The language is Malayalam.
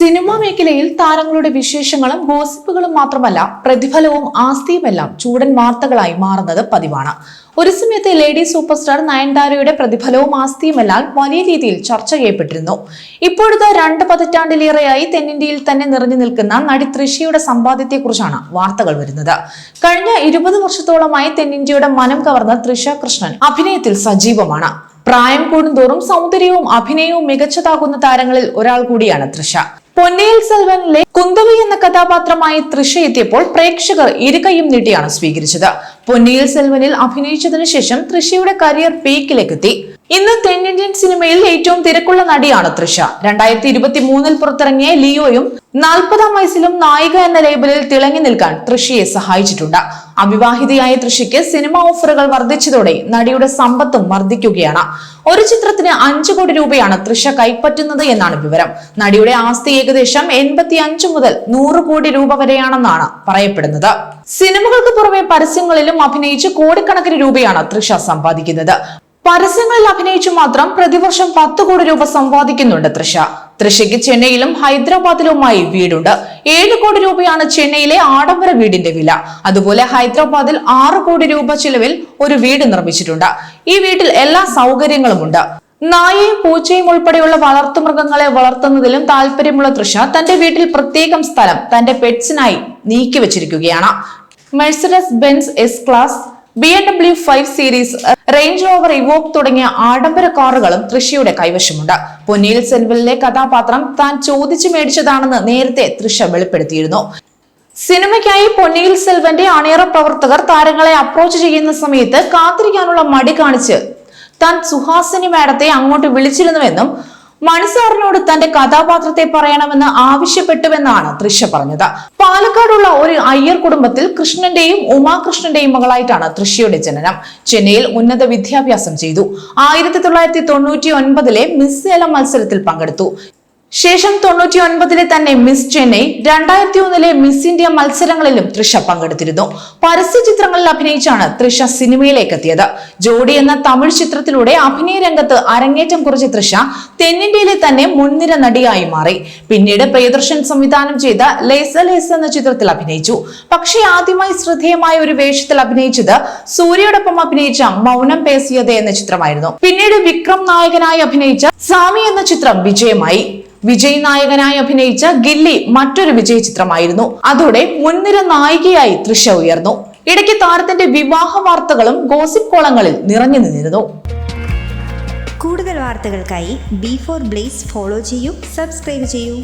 സിനിമാ മേഖലയിൽ താരങ്ങളുടെ വിശേഷങ്ങളും ഗോസിപ്പുകളും മാത്രമല്ല പ്രതിഫലവും ആസ്തിയുമെല്ലാം ചൂടൻ വാർത്തകളായി മാറുന്നത് പതിവാണ്. ഒരു സമയത്ത് ലേഡി സൂപ്പർ സ്റ്റാർ നയൻതാരയുടെ പ്രതിഫലവും ആസ്തിയുമെല്ലാം വലിയ രീതിയിൽ ചർച്ച ചെയ്യപ്പെട്ടിരുന്നു. ഇപ്പോഴത്തെ രണ്ട് പതിറ്റാണ്ടിലേറെയായി തെന്നിന്ത്യയിൽ തന്നെ നിറഞ്ഞു നിൽക്കുന്ന നടി തൃശിയുടെ സമ്പാദ്യത്തെക്കുറിച്ചാണ് വാർത്തകൾ വരുന്നത്. കഴിഞ്ഞ ഇരുപത് വർഷത്തോളമായി തെന്നിന്ത്യയുടെ മനം കവർന്ന തൃഷ കൃഷ്ണൻ അഭിനയത്തിൽ സജീവമാണ്. പ്രായം കൂടുന്തോറും സൗന്ദര്യവും അഭിനയവും മികച്ചതാകുന്ന താരങ്ങളിൽ ഒരാൾ കൂടിയാണ് തൃഷ പൊന്നിയിൽ സെൽവനിലെ കുന്തവി എന്ന കഥാപാത്രമായി തൃശ എത്തിയപ്പോൾ പ്രേക്ഷകർ ഇരുകൈയും നീട്ടിയാണ് സ്വീകരിച്ചത്. പൊന്നയിൽ സെൽവനിൽ അഭിനയിച്ചതിനു ശേഷം തൃശയുടെ കരിയർ പീക്കിലേക്ക് എത്തി ഇന്ന് തെന്നിന്ത്യൻ സിനിമയിൽ ഏറ്റവും തിരക്കുള്ള നടിയാണ് തൃഷ. രണ്ടായിരത്തി ഇരുപത്തി മൂന്നിൽ പുറത്തിറങ്ങിയ ലിയോയും നാൽപ്പതാം വയസ്സിലും നായിക എന്ന ലേബലിൽ തിളങ്ങി നിൽക്കാൻ തൃഷയെ സഹായിച്ചിട്ടുണ്ട്. അവിവാഹിതയായ തൃഷയ്ക്ക് സിനിമ ഓഫറുകൾ വർദ്ധിച്ചതോടെ നടിയുടെ സമ്പത്തും വർദ്ധിക്കുകയാണ്. ഒരു ചിത്രത്തിന് അഞ്ചു കോടി രൂപയാണ് തൃഷ കൈപ്പറ്റുന്നത് എന്നാണ് വിവരം. നടിയുടെ ആസ്തി ഏകദേശം എൺപത്തി അഞ്ച് മുതൽ നൂറ് കോടി രൂപ വരെയാണെന്നാണ് പറയപ്പെടുന്നത്. സിനിമകൾക്ക് പുറമെ പരസ്യങ്ങളിലും അഭിനയിച്ച് കോടിക്കണക്കിന് രൂപയാണ് തൃഷ സമ്പാദിക്കുന്നത്. പരസ്യങ്ങളിൽ അഭിനയിച്ചു മാത്രം പ്രതിവർഷം പത്ത് കോടി രൂപ സമ്പാദിക്കുന്നുണ്ട് തൃശ തൃശയ്ക്ക് ചെന്നൈയിലും ഹൈദരാബാദിലുമായി വീടുണ്ട്. ഏഴ് കോടി രൂപയാണ് ചെന്നൈയിലെ ആഡംബര വീടിന്റെ വില. അതുപോലെ ഹൈദരാബാദിൽ ആറ് കോടി രൂപ ചിലവിൽ ഒരു വീട് നിർമ്മിച്ചിട്ടുണ്ട്. ഈ വീട്ടിൽ എല്ലാ സൗകര്യങ്ങളുമുണ്ട്. നായയും പൂച്ചയും ഉൾപ്പെടെയുള്ള വളർത്തുമൃഗങ്ങളെ വളർത്തുന്നതിലും താല്പര്യമുള്ള തൃഷ തന്റെ വീട്ടിൽ പ്രത്യേകം സ്ഥലം തന്റെ പെറ്റ്സിനായി നീക്കി വെച്ചിരിക്കുകയാണ്. Mercedes Benz S class B M W five series Range Rover Evoque തുടങ്ങിയ ആഡംബര കാറുകളും തൃശിയുടെ കൈവശമുണ്ട്. പൊന്നിയിൽ സെൽവലിലെ കഥാപാത്രം താൻ ചോദിച്ചു മേടിച്ചതാണെന്ന് നേരത്തെ തൃഷ വെളിപ്പെടുത്തിയിരുന്നു. സിനിമയ്ക്കായി പൊന്നിയിൽ സെൽവന്റെ അണിയറ പ്രവർത്തകർ താരങ്ങളെ അപ്രോച്ച് ചെയ്യുന്ന സമയത്ത് കാത്തിരിക്കാനുള്ള മടി കാണിച്ച് താൻ സുഹാസിനി മാഡത്തെ അങ്ങോട്ട് വിളിച്ചിരുന്നുവെന്നും മണിസാറിനോട് തന്റെ കഥാപാത്രത്തെ പറയണമെന്ന് ആവശ്യപ്പെട്ടുവെന്നാണ് തൃശ പറഞ്ഞത്. പാലക്കാടുള്ള ഒരു അയ്യർ കുടുംബത്തിൽ കൃഷ്ണന്റെയും ഉമാകൃഷ്ണന്റെയും മകളായിട്ടാണ് തൃശയുടെ ജനനം. ചെന്നൈയിൽ ഉന്നത വിദ്യാഭ്യാസം ചെയ്തു. ആയിരത്തി തൊള്ളായിരത്തി തൊണ്ണൂറ്റി ഒൻപതിലെ മിസ് സേലം മത്സരത്തിൽ പങ്കെടുത്തു. ശേഷം തൊണ്ണൂറ്റി ഒൻപതിലെ തന്നെ മിസ് ചെന്നൈ രണ്ടായിരത്തി ഒന്നിലെ മിസ് ഇന്ത്യ മത്സരങ്ങളിലും തൃഷ പങ്കെടുത്തിരുന്നു. പരസ്യ ചിത്രങ്ങളിൽ അഭിനയിച്ചാണ് തൃഷ സിനിമയിലേക്ക് എത്തിയത് ജോഡി എന്ന തമിഴ് ചിത്രത്തിലൂടെ അഭിനയ രംഗത്ത് അരങ്ങേറ്റം കുറിച്ച തൃഷ തെന്നിന്ത്യയിലെ തന്നെ മുൻനിര നടിയായി മാറി. പിന്നീട് പ്രിയദർശൻ സംവിധാനം ചെയ്ത ലേസ ലേസ് എന്ന ചിത്രത്തിൽ അഭിനയിച്ചു. പക്ഷേ ആദ്യമായി ശ്രദ്ധേയമായ ഒരു വേഷത്തിൽ അഭിനയിച്ചത് സൂര്യയോടൊപ്പം അഭിനയിച്ച മൗനം പേസിയതെ എന്ന ചിത്രമായിരുന്നു. പിന്നീട് വിക്രം നായകനായി അഭിനയിച്ച സാമി എന്ന ചിത്രം വിജയമായി. വിജയ് നായകനായി അഭിനയിച്ച ഗില്ലി മറ്റൊരു വിജയ ചിത്രമായിരുന്നു. അതോടെ മുൻനിര നായികയായി തൃശ ഉയർന്നു. ഇടയ്ക്ക് താരത്തിന്റെ വിവാഹ വാർത്തകളും ഗോസിപ്പ് കോളങ്ങളിൽ നിറഞ്ഞു നിന്നിരുന്നു. കൂടുതൽ വാർത്തകൾക്കായി ബി ഫോർ ബ്ലേസ് ഫോളോ ചെയ്യൂ സബ്സ്ക്രൈബ് ചെയ്യൂ.